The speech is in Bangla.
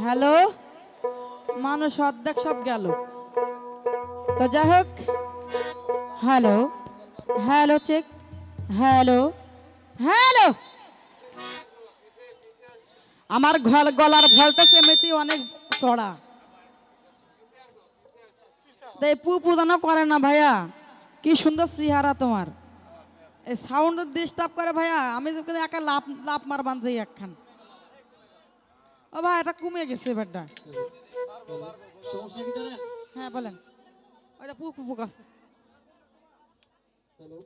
হ্যালো? মানুষ অর্ধেক সব গেল। তো যাই হোক, hello? Hello, check. Hello? Hello? আমার ঘর গলার ভলটা এমনিতে অনেক চড়া। তাই পু পুদানো করে না ভাইয়া, কি সুন্দর চেহারা তোমার। এই সাউন্ড ডিস্টার্ব করে ভাইয়া, আমি একা লাভ লাভ মার বানছি একখান। ও ভাই এটা কমে গেছে এবারটা। হ্যাঁ বলেন। ওইটা পুকুর আছে। হ্যালো।